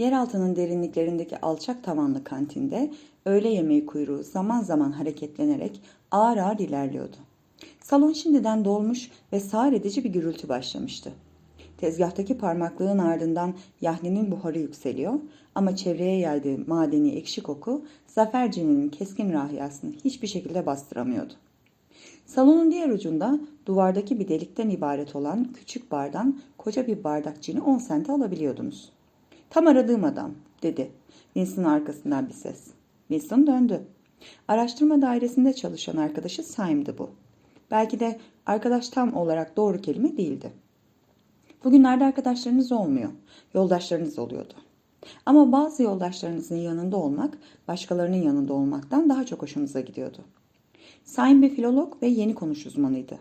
Yeraltının derinliklerindeki alçak tavanlı kantinde öğle yemeği kuyruğu zaman zaman hareketlenerek ağır ağır ilerliyordu. Salon şimdiden dolmuş ve sağır edici bir gürültü başlamıştı. Tezgahtaki parmaklığın ardından yahninin buharı yükseliyor ama çevreye yaydığı madeni ekşi koku zafercinin keskin rahiyasını hiçbir şekilde bastıramıyordu. Salonun diğer ucunda duvardaki bir delikten ibaret olan küçük bardan koca bir bardak cini 10 sente alabiliyordunuz. Tam aradığım adam dedi. Winston arkasından bir ses. Winston döndü. Araştırma dairesinde çalışan arkadaşı Syme'dı bu. Belki de arkadaş tam olarak doğru kelime değildi. Bugünlerde arkadaşlarınız olmuyor, yoldaşlarınız oluyordu. Ama bazı yoldaşlarınızın yanında olmak, başkalarının yanında olmaktan daha çok hoşunuza gidiyordu. Syme bir filolog ve yeni konuş uzmanıydı.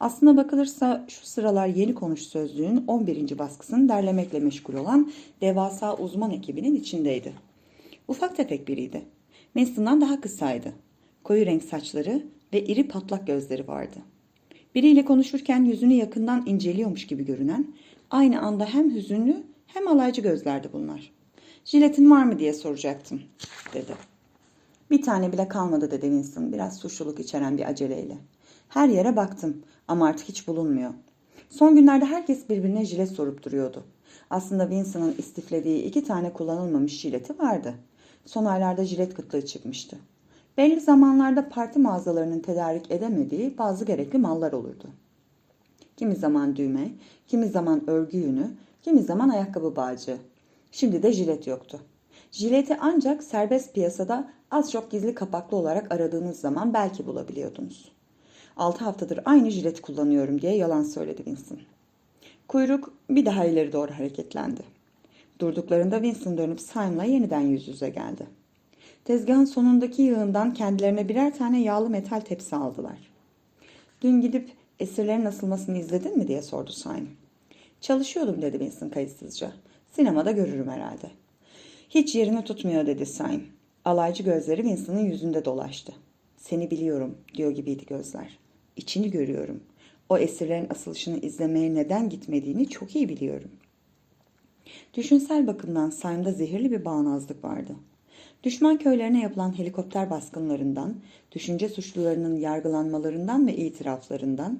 Aslına bakılırsa şu sıralar yeni konuş sözlüğün 11. baskısını derlemekle meşgul olan devasa uzman ekibinin içindeydi. Ufak tefek biriydi. Winston'dan daha kısaydı. Koyu renk saçları ve iri patlak gözleri vardı. Biriyle konuşurken yüzünü yakından inceliyormuş gibi görünen, aynı anda hem hüzünlü hem alaycı gözlerdi bunlar. Jiletin var mı diye soracaktım, dedi. Bir tane bile kalmadı dedi Winston biraz suçluluk içeren bir aceleyle. Her yere baktım ama artık hiç bulunmuyor. Son günlerde herkes birbirine jilet sorup duruyordu. Aslında Winston'ın istiflediği iki tane kullanılmamış jileti vardı. Son aylarda jilet kıtlığı çıkmıştı. Belli zamanlarda parti mağazalarının tedarik edemediği bazı gerekli mallar olurdu. Kimi zaman düğme, kimi zaman örgü yünü, kimi zaman ayakkabı bağcığı. Şimdi de jilet yoktu. Jileti ancak serbest piyasada az çok gizli kapaklı olarak aradığınız zaman belki bulabiliyordunuz. 6 haftadır aynı jileti kullanıyorum diye yalan söyledi Winston. Kuyruk bir daha ileri doğru hareketlendi. Durduklarında Winston dönüp Simon'la yeniden yüz yüze geldi. Tezgahın sonundaki yığından kendilerine birer tane yağlı metal tepsi aldılar. Dün gidip esirlerin asılmasını izledin mi diye sordu Simon. Çalışıyordum dedi Winston kayıtsızca. Sinemada görürüm herhalde. Hiç yerini tutmuyor dedi Simon. Alaycı gözleri Winston'ın yüzünde dolaştı. Seni biliyorum diyor gibiydi gözler. İçini görüyorum. O esirlerin asılışını izlemeye neden gitmediğini çok iyi biliyorum. Düşünsel bakımdan Simon'da zehirli bir bağnazlık vardı. Düşman köylerine yapılan helikopter baskınlarından, düşünce suçlularının yargılanmalarından ve itiraflarından,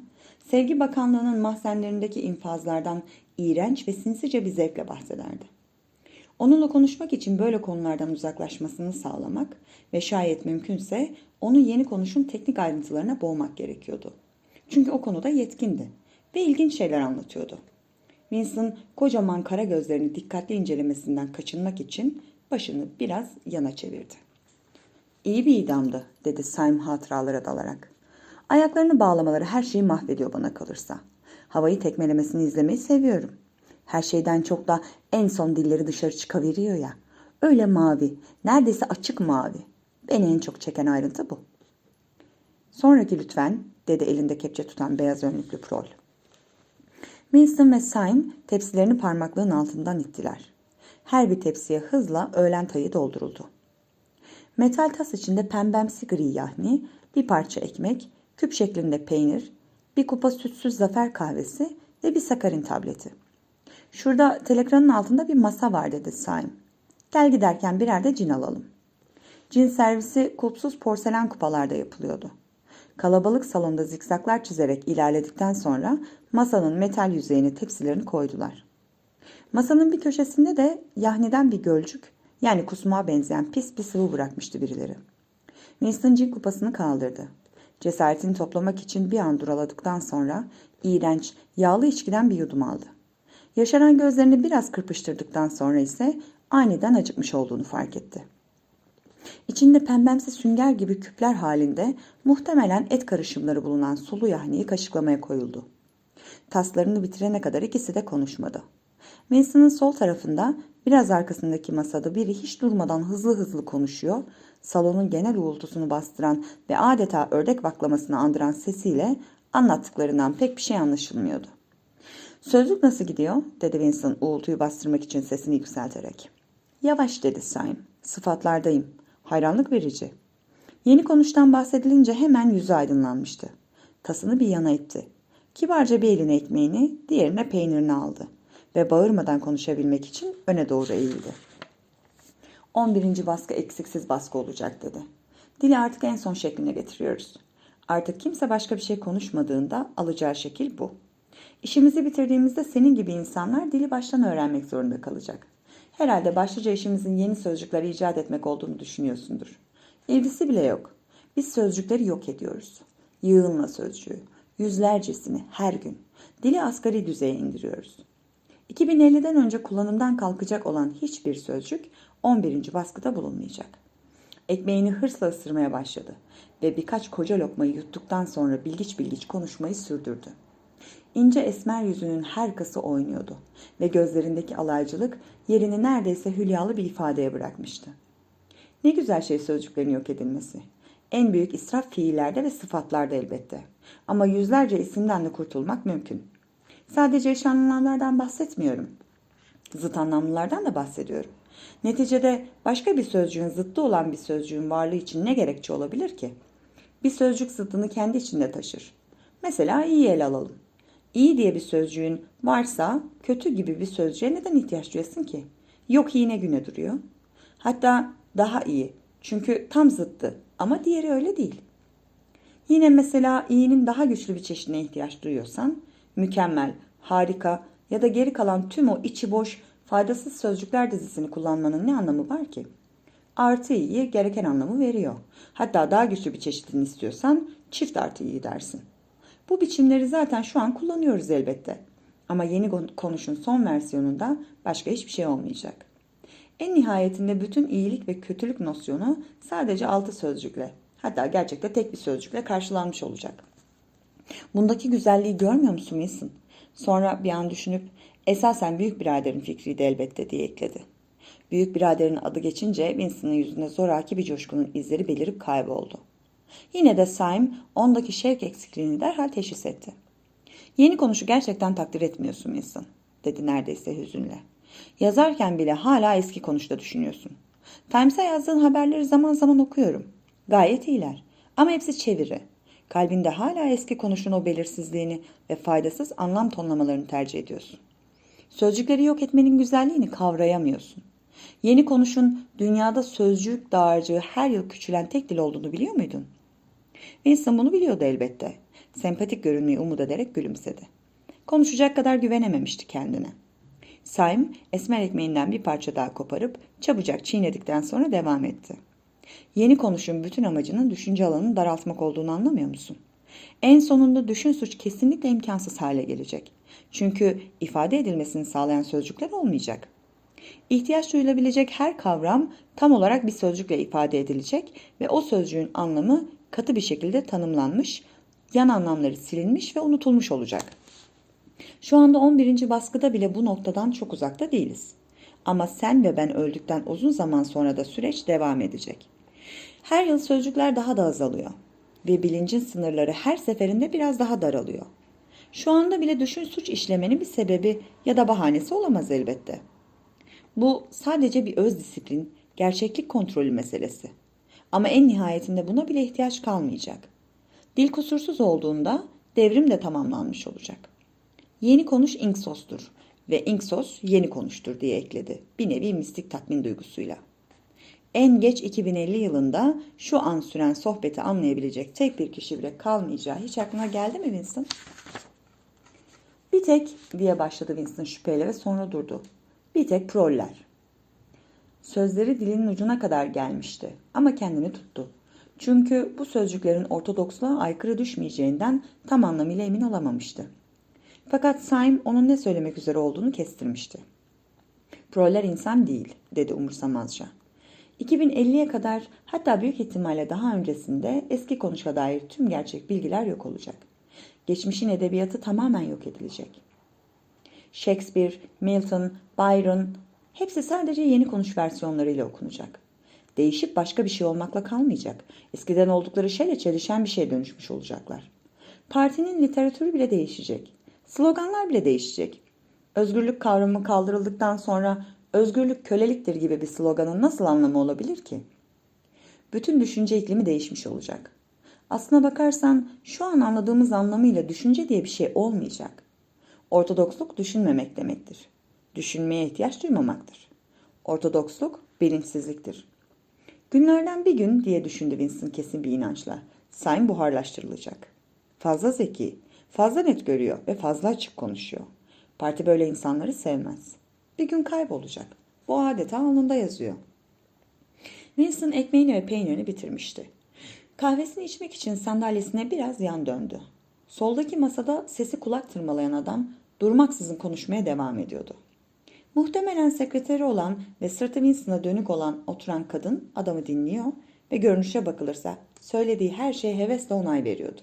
Sevgi Bakanlığı'nın mahzenlerindeki infazlardan iğrenç ve sinsice bir zevkle bahsederdi. Onunla konuşmak için böyle konulardan uzaklaşmasını sağlamak ve şayet mümkünse onu yeni konuşun teknik ayrıntılarına boğmak gerekiyordu. Çünkü o konuda yetkindi ve ilginç şeyler anlatıyordu. Winston kocaman kara gözlerini dikkatli incelemesinden kaçınmak için başını biraz yana çevirdi. İyi bir idamdı dedi Saim hatıralara dalarak. Ayaklarını bağlamaları her şeyi mahvediyor bana kalırsa. Havayı tekmelemesini izlemeyi seviyorum. Her şeyden çok da en son dilleri dışarı çıkaveriyor ya. Öyle mavi, neredeyse açık mavi. Beni en çok çeken ayrıntı bu. Sonraki lütfen, dedi elinde kepçe tutan beyaz önlüklü prol. Winston ve Syme tepsilerini parmaklığın altından ittiler. Her bir tepsiye hızla öğlen tayı dolduruldu. Metal tas içinde pembemsi gri yahni, bir parça ekmek, küp şeklinde peynir, bir kupa sütsüz zafer kahvesi ve bir sakarin tableti. Şurada telekranın altında bir masa var dedi Syme. Gel giderken birer de cin alalım. Cin servisi kulpsuz porselen kupalarda yapılıyordu. Kalabalık salonda zikzaklar çizerek ilerledikten sonra masanın metal yüzeyine tepsilerini koydular. Masanın bir köşesinde de yahniden bir gölcük yani kusmuğa benzeyen pis bir sıvı bırakmıştı birileri. Winston cin kupasını kaldırdı. Cesaretini toplamak için bir an duraladıktan sonra iğrenç, yağlı içkiden bir yudum aldı. Yaşaran gözlerini biraz kırpıştırdıktan sonra ise aniden acıkmış olduğunu fark etti. İçinde pembemsi sünger gibi küpler halinde muhtemelen et karışımları bulunan sulu yahniyi kaşıklamaya koyuldu. Taslarını bitirene kadar ikisi de konuşmadı. Winston'ın sol tarafında biraz arkasındaki masada biri hiç durmadan hızlı hızlı konuşuyor, salonun genel uğultusunu bastıran ve adeta ördek vaklamasını andıran sesiyle anlattıklarından pek bir şey anlaşılmıyordu. Sözlük nasıl gidiyor? dedi Winston uğultuyu bastırmak için sesini yükselterek. Yavaş dedi Syme. Sıfatlardayım. Hayranlık verici. Yeni konuştan bahsedilince hemen yüzü aydınlanmıştı. Tasını bir yana itti. Kibarca bir eline ekmeğini, diğerine peynirini aldı ve bağırmadan konuşabilmek için öne doğru eğildi. 11. baskı eksiksiz baskı olacak dedi. Dili artık en son şekline getiriyoruz. Artık kimse başka bir şey konuşmadığında alacağı şekil bu. İşimizi bitirdiğimizde senin gibi insanlar dili baştan öğrenmek zorunda kalacak. Herhalde başlıca işimizin yeni sözcükler icat etmek olduğunu düşünüyorsundur. İlgisi bile yok. Biz sözcükleri yok ediyoruz. Yığınla sözcüğü, yüzlercesini her gün. Dili asgari düzeye indiriyoruz. 2050'den önce kullanımdan kalkacak olan hiçbir sözcük 11. baskıda bulunmayacak. Ekmeğini hırsla ısırmaya başladı ve birkaç koca lokmayı yuttuktan sonra bilgiç bilgiç konuşmayı sürdürdü. İnce esmer yüzünün her kası oynuyordu ve gözlerindeki alaycılık yerini neredeyse hülyalı bir ifadeye bırakmıştı. Ne güzel şey sözcüklerin yok edilmesi. En büyük israf fiillerde ve sıfatlarda elbette. Ama yüzlerce isimden de kurtulmak mümkün. Sadece eş anlamlardan bahsetmiyorum. Zıt anlamlılardan da bahsediyorum. Neticede başka bir sözcüğün zıttı olan bir sözcüğün varlığı için ne gerekçe olabilir ki? Bir sözcük zıttını kendi içinde taşır. Mesela iyi el alalım. İyi diye bir sözcüğün varsa kötü gibi bir sözcüğe neden ihtiyaç duyasın ki? Yok yine güne duruyor. Hatta daha iyi. Çünkü tam zıttı ama diğeri öyle değil. Yine mesela iyinin daha güçlü bir çeşidine ihtiyaç duyuyorsan mükemmel, harika ya da geri kalan tüm o içi boş, faydasız sözcükler dizisini kullanmanın ne anlamı var ki? Artı iyiye gereken anlamı veriyor. Hatta daha güçlü bir çeşidini istiyorsan çift artı iyi dersin. Bu biçimleri zaten şu an kullanıyoruz elbette. Ama yeni konuşun son versiyonunda başka hiçbir şey olmayacak. En nihayetinde bütün iyilik ve kötülük nosyonu sadece altı sözcükle, hatta gerçekte tek bir sözcükle karşılanmış olacak. Bundaki güzelliği görmüyor musun Wilson? Sonra bir an düşünüp esasen büyük biraderin fikriydi elbette diye ekledi. Büyük biraderin adı geçince Winston'ın yüzünde zoraki bir coşkunun izleri belirip kayboldu. Yine de Syme ondaki şevk eksikliğini derhal teşhis etti. Yeni konuşu gerçekten takdir etmiyorsun Winston, dedi neredeyse hüzünle. Yazarken bile hala eski konuşta düşünüyorsun. Times'a yazdığın haberleri zaman zaman okuyorum. Gayet iyiler. Ama hepsi çeviri. Kalbinde hala eski konuşun o belirsizliğini ve faydasız anlam tonlamalarını tercih ediyorsun. Sözcükleri yok etmenin güzelliğini kavrayamıyorsun. Yeni konuşun dünyada sözcük dağarcığı her yıl küçülen tek dil olduğunu biliyor muydun? Winston bunu biliyordu elbette. Sempatik görünmeyi umut ederek gülümsedi. Konuşacak kadar güvenememişti kendine. Saim esmer ekmeğinden bir parça daha koparıp çabucak çiğnedikten sonra devam etti. Yeni konuşun bütün amacının düşünce alanını daraltmak olduğunu anlamıyor musun? En sonunda düşün suç kesinlikle imkansız hale gelecek. Çünkü ifade edilmesini sağlayan sözcükler olmayacak. İhtiyaç duyulabilecek her kavram tam olarak bir sözcükle ifade edilecek ve o sözcüğün anlamı katı bir şekilde tanımlanmış, yan anlamları silinmiş ve unutulmuş olacak. Şu anda 11. baskıda bile bu noktadan çok uzakta değiliz. Ama sen ve ben öldükten uzun zaman sonra da süreç devam edecek. Her yıl sözcükler daha da azalıyor ve bilincin sınırları her seferinde biraz daha daralıyor. Şu anda bile düşün suç işlemenin bir sebebi ya da bahanesi olamaz elbette. Bu sadece bir öz disiplin, gerçeklik kontrolü meselesi. Ama en nihayetinde buna bile ihtiyaç kalmayacak. Dil kusursuz olduğunda devrim de tamamlanmış olacak. Yeni konuş Inksos'tur ve Inksos yeni konuştur diye ekledi. Bir nevi mistik tatmin duygusuyla. En geç 2050 yılında şu an süren sohbeti anlayabilecek tek bir kişi bile kalmayacağı hiç aklına geldi mi Winston? Bir tek diye başladı Winston şüpheyle ve sonra durdu. Bir tek proller. Sözleri dilinin ucuna kadar gelmişti ama kendini tuttu. Çünkü bu sözcüklerin ortodoksluğa aykırı düşmeyeceğinden tam anlamıyla emin olamamıştı. Fakat Saim onun ne söylemek üzere olduğunu kestirmişti. Proller insan değil, dedi umursamazca. 2050'ye kadar hatta büyük ihtimalle daha öncesinde eski konuşa dair tüm gerçek bilgiler yok olacak. Geçmişin edebiyatı tamamen yok edilecek. Shakespeare, Milton, Byron hepsi sadece yeni konuş versiyonlarıyla okunacak. Değişip başka bir şey olmakla kalmayacak. Eskiden oldukları şeyle çelişen bir şeye dönüşmüş olacaklar. Partinin literatürü bile değişecek. Sloganlar bile değişecek. Özgürlük kavramı kaldırıldıktan sonra özgürlük köleliktir gibi bir sloganın nasıl anlamı olabilir ki? Bütün düşünce iklimi değişmiş olacak. Aslına bakarsan şu an anladığımız anlamıyla düşünce diye bir şey olmayacak. Ortodoksluk düşünmemek demektir. Düşünmeye ihtiyaç duymamaktır. Ortodoksluk bilinçsizliktir. Günlerden bir gün diye düşündü Winston kesin bir inançla. Sayın buharlaştırılacak. Fazla zeki, fazla net görüyor ve fazla açık konuşuyor. Parti böyle insanları sevmez. Bir gün kaybolacak. Bu adeta alnında yazıyor. Winston ekmeğini ve peynirini bitirmişti. Kahvesini içmek için sandalyesine biraz yan döndü. Soldaki masada sesi kulak tırmalayan adam durmaksızın konuşmaya devam ediyordu. Muhtemelen sekreteri olan ve sırtı Winston'a dönük olan oturan kadın adamı dinliyor ve görünüşe bakılırsa söylediği her şeye hevesle onay veriyordu.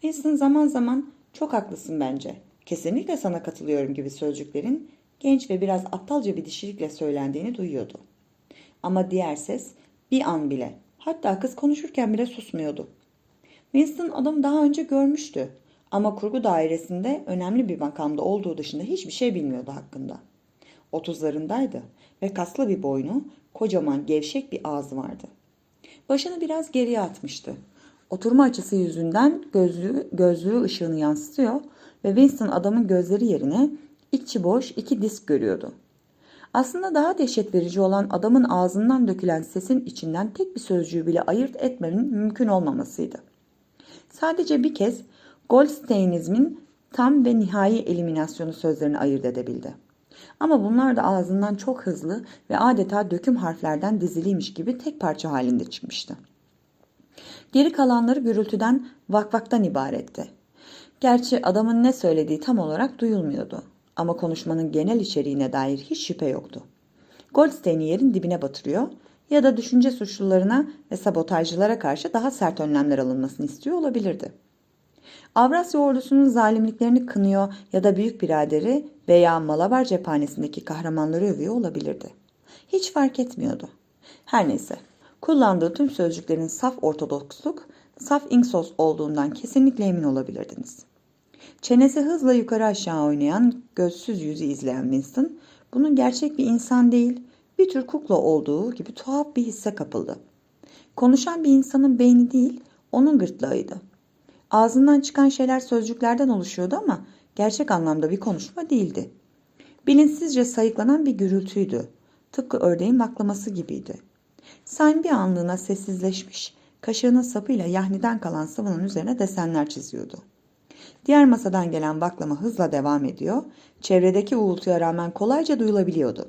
Winston zaman zaman çok haklısın bence. Kesinlikle sana katılıyorum gibi sözcüklerin genç ve biraz aptalca bir dişilikle söylendiğini duyuyordu. Ama diğer ses bir an bile hatta kız konuşurken bile susmuyordu. Winston adamı daha önce görmüştü ama kurgu dairesinde önemli bir makamda olduğu dışında hiçbir şey bilmiyordu hakkında. Otuzlarındaydı ve kaslı bir boynu, kocaman gevşek bir ağzı vardı. Başını biraz geriye atmıştı. Oturma açısı yüzünden gözlüğü, gözlüğü ışığını yansıtıyor ve Winston adamın gözleri yerine içi boş iki disk görüyordu. Aslında daha dehşet verici olan adamın ağzından dökülen sesin içinden tek bir sözcüğü bile ayırt etmenin mümkün olmamasıydı. Sadece bir kez Goldsteinizmin tam ve nihai eliminasyonu sözlerini ayırt edebildi. Ama bunlar da ağzından çok hızlı ve adeta döküm harflerden diziliymiş gibi tek parça halinde çıkmıştı. Geri kalanları gürültüden vakvaktan ibaretti. Gerçi adamın ne söylediği tam olarak duyulmuyordu. Ama konuşmanın genel içeriğine dair hiç şüphe yoktu. Goldstein'i yerin dibine batırıyor ya da düşünce suçlularına ve sabotajcılara karşı daha sert önlemler alınmasını istiyor olabilirdi. Avrasya ordusunun zalimliklerini kınıyor ya da büyük biraderi veya Malabar cephanesindeki kahramanları övüyor olabilirdi. Hiç fark etmiyordu. Her neyse, kullandığı tüm sözcüklerin saf ortodoksluk, saf inksos olduğundan kesinlikle emin olabilirdiniz. Çenesi hızla yukarı aşağı oynayan gözsüz yüzü izleyen Winston, bunun gerçek bir insan değil, bir tür kukla olduğu gibi tuhaf bir hisse kapıldı. Konuşan bir insanın beyni değil, onun gırtlağıydı. Ağzından çıkan şeyler sözcüklerden oluşuyordu ama gerçek anlamda bir konuşma değildi. Bilinçsizce sayıklanan bir gürültüydü. Tıpkı ördeğin vaklaması gibiydi. Sain bir anlığına sessizleşmiş, kaşığının sapıyla yahniden kalan sıvının üzerine desenler çiziyordu. Diğer masadan gelen baklama hızla devam ediyor, çevredeki uğultuya rağmen kolayca duyulabiliyordu.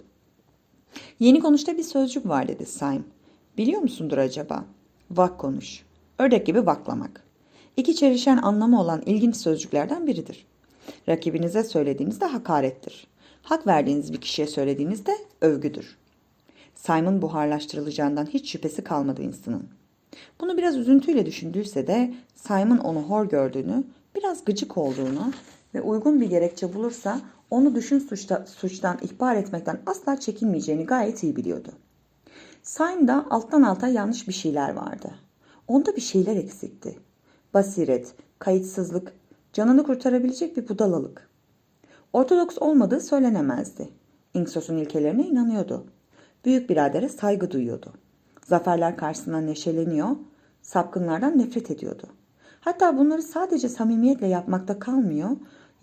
Yeni konuşta bir sözcük var dedi Saim. Biliyor musundur acaba? Vak konuş. Ördek gibi vaklamak. İki çelişen anlamı olan ilginç sözcüklerden biridir. Rakibinize söylediğinizde hakarettir. Hak verdiğiniz bir kişiye söylediğinizde övgüdür. Simon buharlaştırılacağından hiç şüphesi kalmadı Winston'ın. Bunu biraz üzüntüyle düşündüyse de Simon onu hor gördüğünü, biraz gıcık olduğunu ve uygun bir gerekçe bulursa onu düşün suçta, suçtan ihbar etmekten asla çekinmeyeceğini gayet iyi biliyordu. Simon'da alttan alta yanlış bir şeyler vardı. Onda bir şeyler eksikti. Basiret, kayıtsızlık, canını kurtarabilecek bir budalalık. Ortodoks olmadığı söylenemezdi. Inksos'un ilkelerine inanıyordu. Büyük biradere saygı duyuyordu. Zaferler karşısında neşeleniyor, sapkınlardan nefret ediyordu. Hatta bunları sadece samimiyetle yapmakta kalmıyor,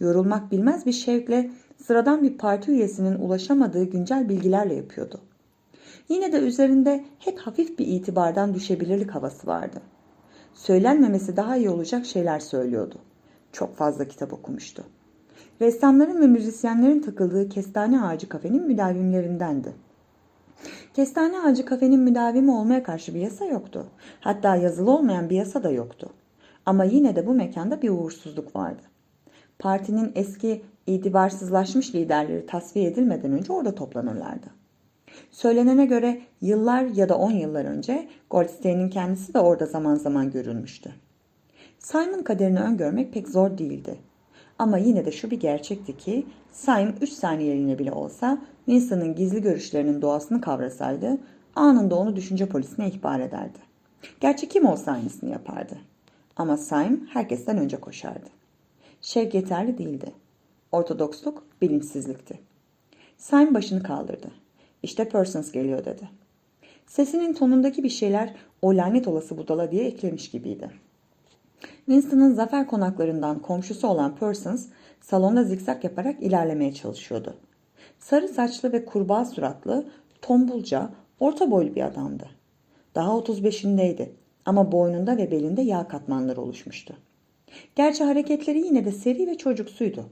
yorulmak bilmez bir şevkle sıradan bir parti üyesinin ulaşamadığı güncel bilgilerle yapıyordu. Yine de üzerinde hep hafif bir itibardan düşebilirlik havası vardı. Söylenmemesi daha iyi olacak şeyler söylüyordu. Çok fazla kitap okumuştu. Ressamların ve müzisyenlerin takıldığı kestane ağacı kafenin müdavimlerindendi. Kestane ağacı kafenin müdavimi olmaya karşı bir yasa yoktu. Hatta yazılı olmayan bir yasa da yoktu. Ama yine de bu mekanda bir uğursuzluk vardı. Partinin eski itibarsızlaşmış liderleri tasfiye edilmeden önce orada toplanırlardı. Söylenene göre yıllar ya da on yıllar önce Goldstein'in kendisi de orada zaman zaman görülmüştü. Simon kaderini öngörmek pek zor değildi. Ama yine de şu bir gerçekti ki Simon 3 saniyeliğine bile olsa Winston'ın gizli görüşlerinin doğasını kavrasaydı anında onu düşünce polisine ihbar ederdi. Gerçi kim olsa aynısını yapardı. Ama Simon herkesten önce koşardı. Şevk yeterli değildi. Ortodoksluk bilinçsizlikti. Simon başını kaldırdı. İşte Persons geliyor dedi. Sesinin tonundaki bir şeyler o lanet olası budala diye eklemiş gibiydi. Winston'ın zafer konaklarından komşusu olan Persons salonda zikzak yaparak ilerlemeye çalışıyordu. Sarı saçlı ve kurbağa suratlı, tombulca, orta boylu bir adamdı. Daha 35'indeydi ama boynunda ve belinde yağ katmanları oluşmuştu. Gerçi hareketleri yine de seri ve çocuksuydu.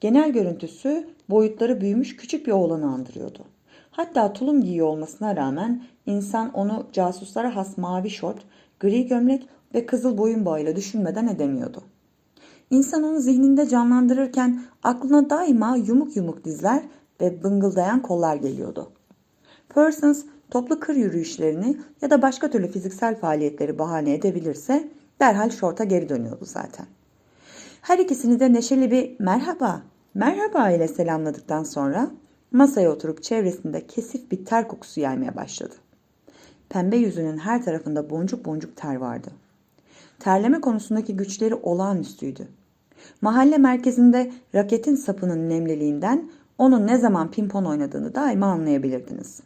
Genel görüntüsü boyutları büyümüş küçük bir oğlanı andırıyordu. Hatta tulum giyiyor olmasına rağmen insan onu casuslara has mavi şort, gri gömlek ve kızıl boyun bağıyla düşünmeden edemiyordu. İnsan onu zihninde canlandırırken aklına daima yumuk yumuk dizler ve bıngıldayan kollar geliyordu. Parsons toplu kır yürüyüşlerini ya da başka türlü fiziksel faaliyetleri bahane edebilirse derhal şorta geri dönüyordu zaten. Her ikisini de neşeli bir merhaba, merhaba ile selamladıktan sonra masaya oturup çevresinde kesif bir ter kokusu yaymaya başladı. Pembe yüzünün her tarafında boncuk boncuk ter vardı. Terleme konusundaki güçleri olağanüstüydü. Mahalle merkezinde raketin sapının nemliliğinden onun ne zaman pimpon oynadığını daima anlayabilirdiniz.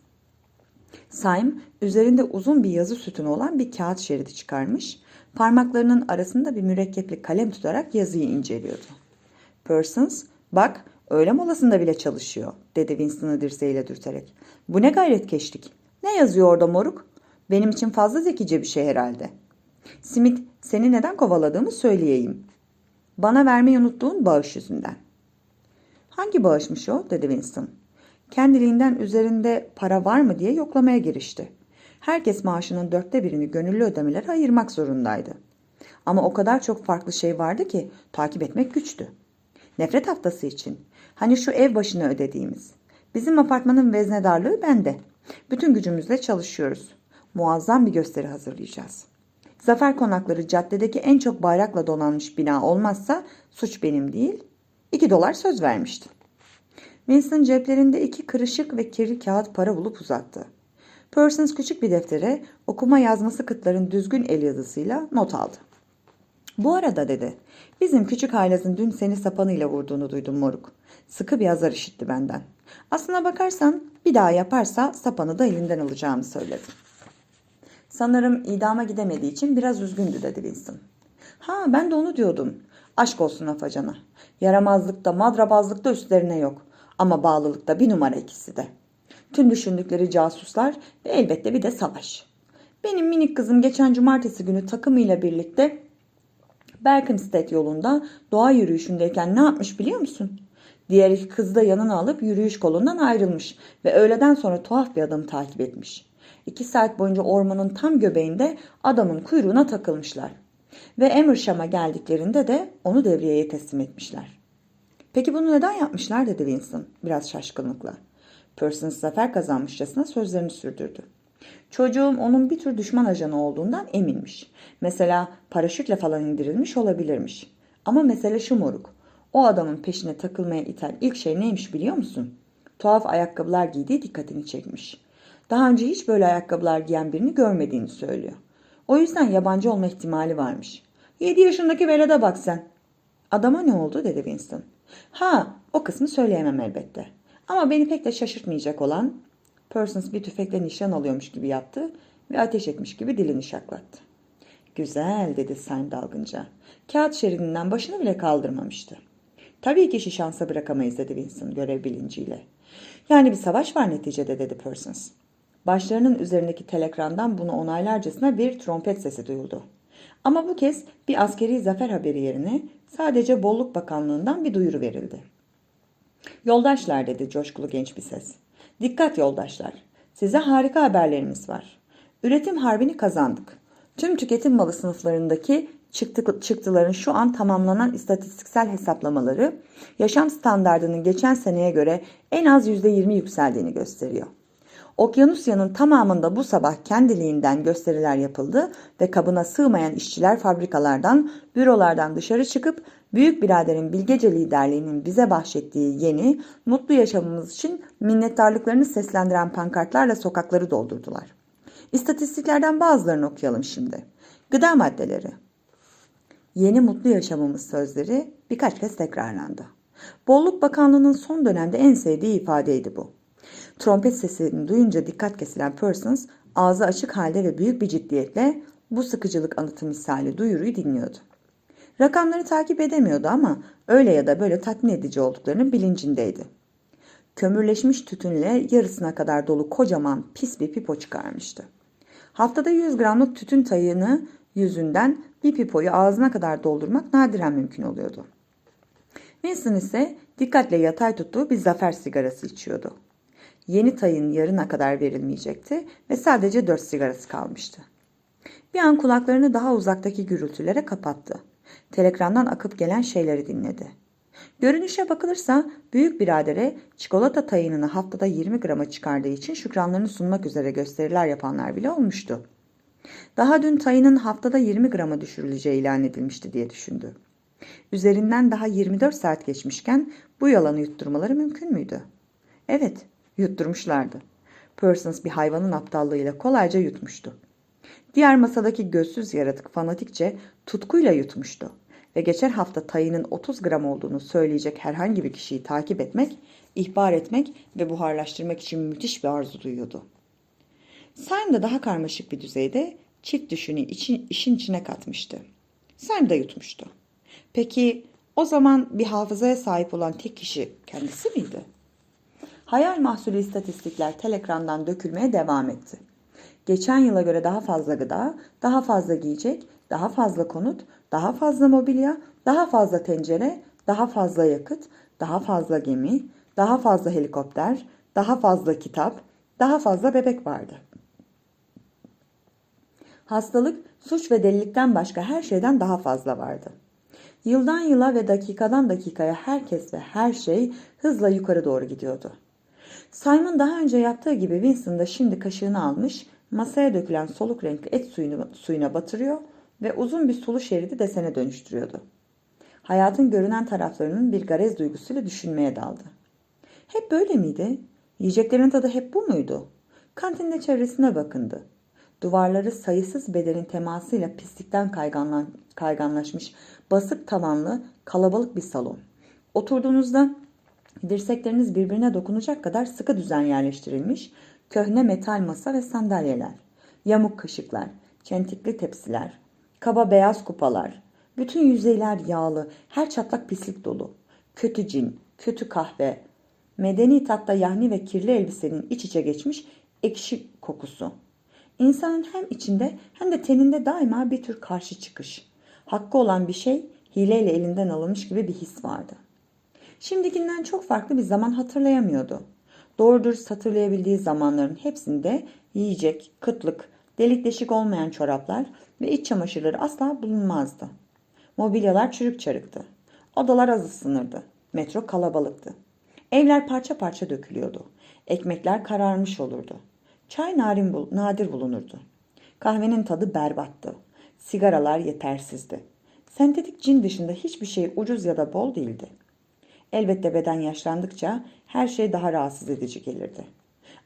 Saim üzerinde uzun bir yazı sütunu olan bir kağıt şeridi çıkarmış, parmaklarının arasında bir mürekkepli kalem tutarak yazıyı inceliyordu. Parsons, bak öğle molasında bile çalışıyor, dedi Winston'ı dirseğiyle dürterek. Bu ne gayretkeşlik. Ne yazıyor orada moruk? Benim için fazla zekice bir şey herhalde. Smith, seni neden kovaladığımı söyleyeyim. Bana vermeyi unuttuğun bağış yüzünden. Hangi bağışmış o? dedi Winston. Kendiliğinden üzerinde para var mı diye yoklamaya girişti. Herkes maaşının dörtte birini gönüllü ödemelere ayırmak zorundaydı. Ama o kadar çok farklı şey vardı ki takip etmek güçtü. Nefret haftası için. Hani şu ev başına ödediğimiz. Bizim apartmanın veznedarlığı bende. Bütün gücümüzle çalışıyoruz. Muazzam bir gösteri hazırlayacağız. Zafer konakları caddedeki en çok bayrakla donanmış bina olmazsa suç benim değil. 2 dolar söz vermiştim. Winston ceplerinde iki kırışık ve kirli kağıt para bulup uzattı. Parsons küçük bir deftere okuma yazması kıtların düzgün el yazısıyla not aldı. Bu arada dedi, bizim küçük haylazın dün seni sapanıyla vurduğunu duydum moruk. Sıkı bir azar işitti benden. Aslına bakarsan bir daha yaparsa sapanı da elinden alacağımı söyledi. Sanırım idama gidemediği için biraz üzgündü dedi Winston. Ha ben de onu diyordum. Aşk olsun Afacan'a. Yaramazlıkta, madrabazlıkta üstlerine yok. Ama bağlılıkta bir numara ikisi de. Tüm düşündükleri casuslar ve elbette bir de savaş. Benim minik kızım geçen cumartesi günü takımıyla birlikte Berkhamsted yolunda doğa yürüyüşündeyken ne yapmış biliyor musun? Diğer iki kızı da yanına alıp yürüyüş kolundan ayrılmış ve öğleden sonra tuhaf bir adamı takip etmiş. İki saat boyunca ormanın tam göbeğinde adamın kuyruğuna takılmışlar. Ve Emersham'a geldiklerinde de onu devriyeye teslim etmişler. Peki bunu neden yapmışlar dedi Winston biraz şaşkınlıkla. Parsons zafer kazanmışçasına sözlerini sürdürdü. Çocuğum onun bir tür düşman ajanı olduğundan eminmiş. Mesela paraşütle falan indirilmiş olabilirmiş. Ama mesele şu moruk. O adamın peşine takılmaya iten ilk şey neymiş biliyor musun? Tuhaf ayakkabılar giydiği dikkatini çekmiş. Daha önce hiç böyle ayakkabılar giyen birini görmediğini söylüyor. O yüzden yabancı olma ihtimali varmış. 7 yaşındaki velede bak sen. Adama ne oldu dedi Winston. Ha o kısmı söyleyemem elbette. Ama beni pek de şaşırtmayacak olan Parsons bir tüfekle nişan alıyormuş gibi yaptı ve ateş etmiş gibi dilini şaklattı. Güzel dedi Sam dalgınca. Kağıt şeridinden başını bile kaldırmamıştı. Tabii ki işi şansa bırakamayız dedi Winston görev bilinciyle. Yani bir savaş var neticede dedi Parsons. Başlarının üzerindeki telekrandan bunu onaylarcasına bir trompet sesi duyuldu. Ama bu kez bir askeri zafer haberi yerine sadece Bolluk Bakanlığı'ndan bir duyuru verildi. Yoldaşlar dedi coşkulu genç bir ses. Dikkat yoldaşlar. Size harika haberlerimiz var. Üretim harbini kazandık. Tüm tüketim malı sınıflarındaki çıktı, çıktıların şu an tamamlanan istatistiksel hesaplamaları yaşam standartının geçen seneye göre en az %20 yükseldiğini gösteriyor. Okyanusya'nın tamamında bu sabah kendiliğinden gösteriler yapıldı ve kabına sığmayan işçiler fabrikalardan, bürolardan dışarı çıkıp büyük biraderin bilgece liderliğinin bize bahşettiği yeni, mutlu yaşamımız için minnettarlıklarını seslendiren pankartlarla sokakları doldurdular. İstatistiklerden bazılarını okuyalım şimdi. Gıda maddeleri. Yeni mutlu yaşamımız sözleri birkaç kez tekrarlandı. Bolluk Bakanlığı'nın son dönemde en sevdiği ifadeydi bu. Trompet sesini duyunca dikkat kesilen Parsons ağzı açık halde ve büyük bir ciddiyetle bu sıkıcılık anıtı misali duyuruyu dinliyordu. Rakamları takip edemiyordu ama öyle ya da böyle tatmin edici olduklarının bilincindeydi. kömürleşmiş tütünle yarısına kadar dolu kocaman pis bir pipo çıkarmıştı. Haftada 100 gramlık tütün tayını yüzünden bir pipoyu ağzına kadar doldurmak nadiren mümkün oluyordu. Winston ise dikkatle yatay tuttuğu bir zafer sigarası içiyordu. Yeni tayın yarına kadar verilmeyecekti ve sadece dört sigarası kalmıştı. Bir an kulaklarını daha uzaktaki gürültülere kapattı. Telegramdan akıp gelen şeyleri dinledi. Görünüşe bakılırsa büyük biradere çikolata tayınını haftada 20 grama çıkardığı için şükranlarını sunmak üzere gösteriler yapanlar bile olmuştu. Daha dün tayının haftada 20 grama düşürüleceği ilan edilmişti diye düşündü. Üzerinden daha 24 saat geçmişken bu yalanı yutturmaları mümkün müydü? Evet, yutturmuşlardı. Parsons bir hayvanın aptallığıyla kolayca yutmuştu. Diğer masadaki gözsüz yaratık fanatikçe tutkuyla yutmuştu ve geçen hafta tayının 30 gram olduğunu söyleyecek herhangi bir kişiyi takip etmek, ihbar etmek ve buharlaştırmak için müthiş bir arzu duyuyordu. Sam da daha karmaşık bir düzeyde çift düşünü için, işin içine katmıştı. Sam da yutmuştu. Peki o zaman bir hafızaya sahip olan tek kişi kendisi miydi? Hayal mahsulü istatistikler telekrandan dökülmeye devam etti. Geçen yıla göre daha fazla gıda, daha fazla giyecek, daha fazla konut, daha fazla mobilya, daha fazla tencere, daha fazla yakıt, daha fazla gemi, daha fazla helikopter, daha fazla kitap, daha fazla bebek vardı. Hastalık, suç ve delilikten başka her şeyden daha fazla vardı. Yıldan yıla ve dakikadan dakikaya herkes ve her şey hızla yukarı doğru gidiyordu. Simon daha önce yaptığı gibi Winston da şimdi kaşığını almış, masaya dökülen soluk renkli et suyunu, suyuna batırıyor ve uzun bir sulu şeridi desene dönüştürüyordu. Hayatın görünen taraflarının bir garez duygusuyla düşünmeye daldı. Hep böyle miydi? Yiyeceklerin tadı hep bu muydu? Kantinde çevresine bakındı. Duvarları sayısız bedenin temasıyla pislikten kayganlaşmış, basık tavanlı, kalabalık bir salon. Oturduğunuzda dirsekleriniz birbirine dokunacak kadar sıkı düzen yerleştirilmiş, köhne metal masa ve sandalyeler, yamuk kaşıklar, çentikli tepsiler, kaba beyaz kupalar, bütün yüzeyler yağlı, her çatlak pislik dolu, kötü cin, kötü kahve, medeni tatta yahni ve kirli elbisenin iç içe geçmiş ekşi kokusu. İnsanın hem içinde hem de teninde daima bir tür karşı çıkış. Hakkı olan bir şey hileyle elinden alınmış gibi bir his vardı. Şimdikinden çok farklı bir zaman hatırlayamıyordu. Doğru dürüst hatırlayabildiği zamanların hepsinde yiyecek, kıtlık, delik deşik olmayan çoraplar ve iç çamaşırları asla bulunmazdı. Mobilyalar çürük çarıktı. Odalar az ısınırdı. Metro kalabalıktı. Evler parça parça dökülüyordu. Ekmekler kararmış olurdu. Çay narin bul nadir bulunurdu. Kahvenin tadı berbattı. Sigaralar yetersizdi. Sentetik cin dışında hiçbir şey ucuz ya da bol değildi. Elbette beden yaşlandıkça her şey daha rahatsız edici gelirdi.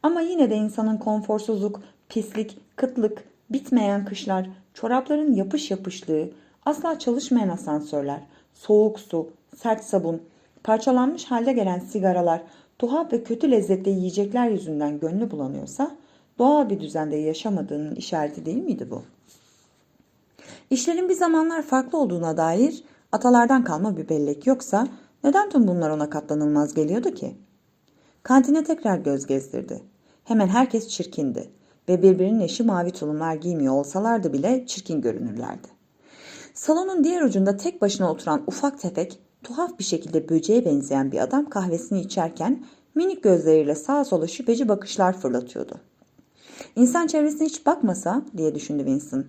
Ama yine de insanın konforsuzluk, pislik, kıtlık, bitmeyen kışlar, çorapların yapış yapışlığı, asla çalışmayan asansörler, soğuk su, sert sabun, parçalanmış halde gelen sigaralar, tuhaf ve kötü lezzetli yiyecekler yüzünden gönlü bulanıyorsa, doğal bir düzende yaşamadığının işareti değil miydi bu? İşlerin bir zamanlar farklı olduğuna dair atalardan kalma bir bellek yoksa neden tüm bunlar ona katlanılmaz geliyordu ki? Kantine tekrar göz gezdirdi. Hemen herkes çirkindi ve birbirinin eşi mavi tulumlar giymiyor olsalardı bile çirkin görünürlerdi. Salonun diğer ucunda tek başına oturan ufak tefek, tuhaf bir şekilde böceğe benzeyen bir adam kahvesini içerken minik gözleriyle sağa sola şüpheci bakışlar fırlatıyordu. İnsan çevresine hiç bakmasa diye düşündü Winston.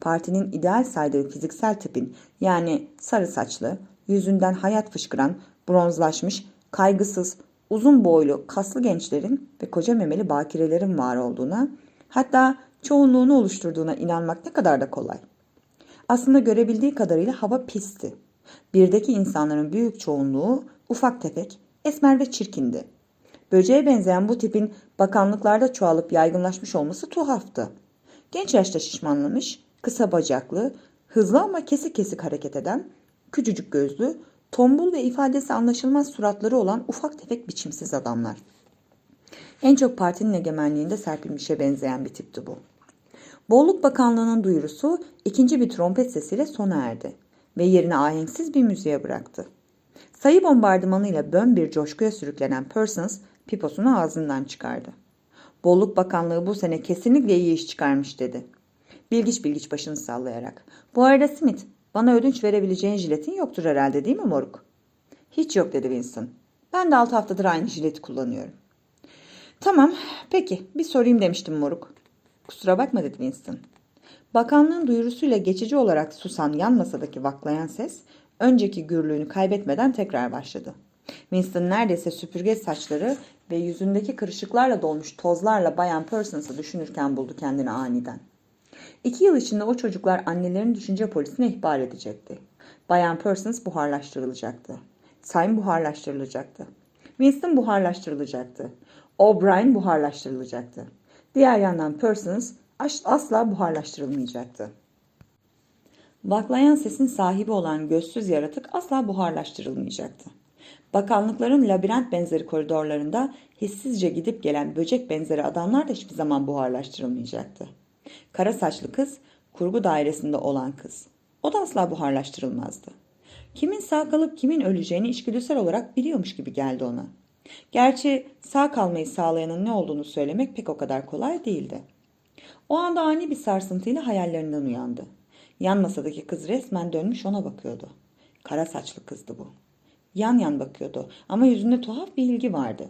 Partinin ideal saydığı fiziksel tipin yani sarı saçlı, yüzünden hayat fışkıran, bronzlaşmış, kaygısız, uzun boylu, kaslı gençlerin ve koca memeli bakirelerin var olduğuna, hatta çoğunluğunu oluşturduğuna inanmak ne kadar da kolay. Aslında görebildiği kadarıyla hava pisti. Birdeki insanların büyük çoğunluğu ufak tefek, esmer ve çirkindi. Böceğe benzeyen bu tipin bakanlıklarda çoğalıp yaygınlaşmış olması tuhaftı. Genç yaşta şişmanlamış, kısa bacaklı, hızlı ama kesik kesik hareket eden, küçücük gözlü, tombul ve ifadesi anlaşılmaz suratları olan ufak tefek biçimsiz adamlar. En çok partinin egemenliğinde serpilmişe benzeyen bir tipti bu. Bolluk Bakanlığı'nın duyurusu ikinci bir trompet sesiyle sona erdi ve yerine ahenksiz bir müziğe bıraktı. Sayı bombardımanıyla bön bir coşkuya sürüklenen Persons Piposunu ağzından çıkardı. Bolluk Bakanlığı bu sene kesinlikle iyi iş çıkarmış dedi. Bilgiç bilgiç başını sallayarak. Bu arada Smith, bana ödünç verebileceğin jiletin yoktur herhalde değil mi moruk? Hiç yok dedi Winston. Ben de 6 haftadır aynı jileti kullanıyorum. Tamam, peki bir sorayım demiştim moruk. Kusura bakma dedi Winston. Bakanlığın duyurusuyla geçici olarak susan yan masadaki vaklayan ses önceki gürlüğünü kaybetmeden tekrar başladı. Winston neredeyse süpürge saçları ve yüzündeki kırışıklarla dolmuş tozlarla Bayan Parsons'ı düşünürken buldu kendini aniden. İki yıl içinde o çocuklar annelerin düşünce polisine ihbar edecekti. Bayan Parsons buharlaştırılacaktı. Syme buharlaştırılacaktı. Winston buharlaştırılacaktı. O'Brien buharlaştırılacaktı. Diğer yandan Parsons asla buharlaştırılmayacaktı. Vaklayan sesin sahibi olan gözsüz yaratık asla buharlaştırılmayacaktı. Bakanlıkların labirent benzeri koridorlarında hissizce gidip gelen böcek benzeri adamlar da hiçbir zaman buharlaştırılmayacaktı. Kara saçlı kız, kurgu dairesinde olan kız. O da asla buharlaştırılmazdı. Kimin sağ kalıp kimin öleceğini içgüdüsel olarak biliyormuş gibi geldi ona. Gerçi sağ kalmayı sağlayanın ne olduğunu söylemek pek o kadar kolay değildi. O anda ani bir sarsıntıyla hayallerinden uyandı. Yan masadaki kız resmen dönmüş ona bakıyordu. Kara saçlı kızdı bu. Yan yan bakıyordu ama yüzünde tuhaf bir ilgi vardı.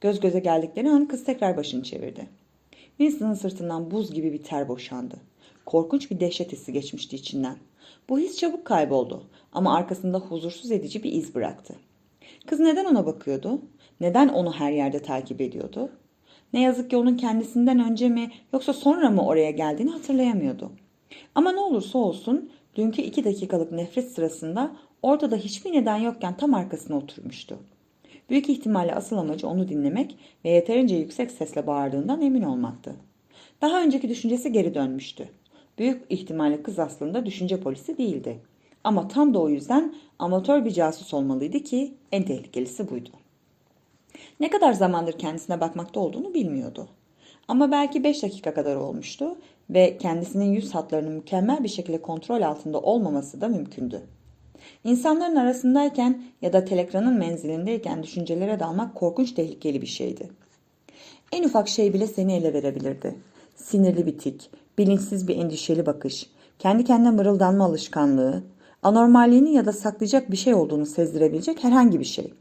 Göz göze geldikleri an kız tekrar başını çevirdi. Winston'ın sırtından buz gibi bir ter boşandı. Korkunç bir dehşet hissi geçmişti içinden. Bu his çabuk kayboldu ama arkasında huzursuz edici bir iz bıraktı. Kız neden ona bakıyordu? Neden onu her yerde takip ediyordu? Ne yazık ki onun kendisinden önce mi yoksa sonra mı oraya geldiğini hatırlayamıyordu. Ama ne olursa olsun dünkü iki dakikalık nefret sırasında ortada hiçbir neden yokken tam arkasına oturmuştu. Büyük ihtimalle asıl amacı onu dinlemek ve yeterince yüksek sesle bağırdığından emin olmaktı. Daha önceki düşüncesi geri dönmüştü. Büyük ihtimalle kız aslında düşünce polisi değildi. Ama tam da o yüzden amatör bir casus olmalıydı ki en tehlikelisi buydu. Ne kadar zamandır kendisine bakmakta olduğunu bilmiyordu. Ama belki 5 dakika kadar olmuştu ve kendisinin yüz hatlarının mükemmel bir şekilde kontrol altında olmaması da mümkündü. İnsanların arasındayken ya da telekranın menzilindeyken düşüncelere dalmak korkunç tehlikeli bir şeydi. En ufak şey bile seni ele verebilirdi. Sinirli bir tik, bilinçsiz bir endişeli bakış, kendi kendine mırıldanma alışkanlığı, anormalliğini ya da saklayacak bir şey olduğunu sezdirebilecek herhangi bir şey.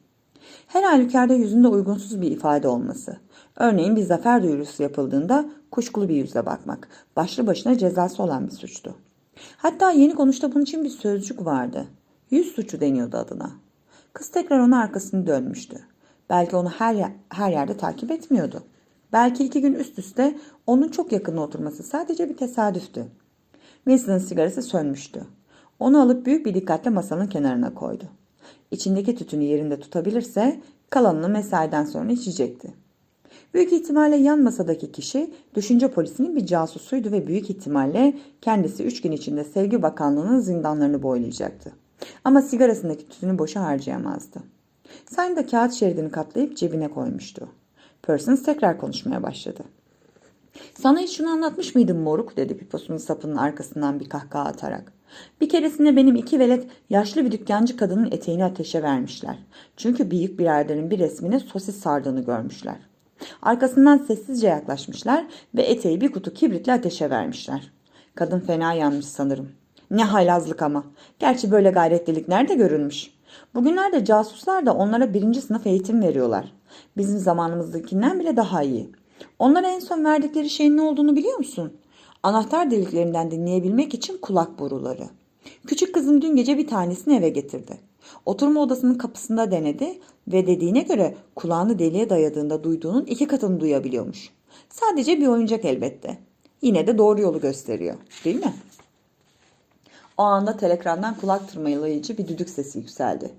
Her halükarda yüzünde uygunsuz bir ifade olması. Örneğin bir zafer duyurusu yapıldığında kuşkulu bir yüzle bakmak. Başlı başına cezası olan bir suçtu. Hatta yeni konuşta bunun için bir sözcük vardı. Yüz suçu deniyordu adına. Kız tekrar ona arkasını dönmüştü. Belki onu her, her yerde takip etmiyordu. Belki iki gün üst üste onun çok yakın oturması sadece bir tesadüftü. Winston'ın sigarası sönmüştü. Onu alıp büyük bir dikkatle masanın kenarına koydu. İçindeki tütünü yerinde tutabilirse kalanını mesaiden sonra içecekti. Büyük ihtimalle yan masadaki kişi düşünce polisinin bir casusuydu ve büyük ihtimalle kendisi üç gün içinde Sevgi Bakanlığı'nın zindanlarını boylayacaktı. Ama sigarasındaki tütünü boşa harcayamazdı. Sain de kağıt şeridini katlayıp cebine koymuştu. Parsons tekrar konuşmaya başladı. Sana hiç şunu anlatmış mıydım moruk dedi piposunun sapının arkasından bir kahkaha atarak. Bir keresinde benim iki velet yaşlı bir dükkancı kadının eteğini ateşe vermişler. Çünkü büyük biraderin bir resmine sosis sardığını görmüşler. Arkasından sessizce yaklaşmışlar ve eteği bir kutu kibritle ateşe vermişler. Kadın fena yanmış sanırım. Ne haylazlık ama. Gerçi böyle gayretlilik nerede görülmüş? Bugünlerde casuslar da onlara birinci sınıf eğitim veriyorlar. Bizim zamanımızdakinden bile daha iyi. Onlara en son verdikleri şeyin ne olduğunu biliyor musun? Anahtar deliklerinden dinleyebilmek için kulak boruları. Küçük kızım dün gece bir tanesini eve getirdi. Oturma odasının kapısında denedi ve dediğine göre kulağını deliğe dayadığında duyduğunun iki katını duyabiliyormuş. Sadece bir oyuncak elbette. Yine de doğru yolu gösteriyor, değil mi? O anda telekrandan kulak tırmalayıcı bir düdük sesi yükseldi.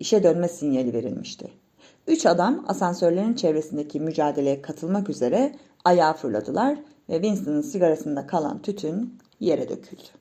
İşe dönme sinyali verilmişti. Üç adam asansörlerin çevresindeki mücadeleye katılmak üzere ayağa fırladılar ve Winston'ın sigarasında kalan tütün yere döküldü.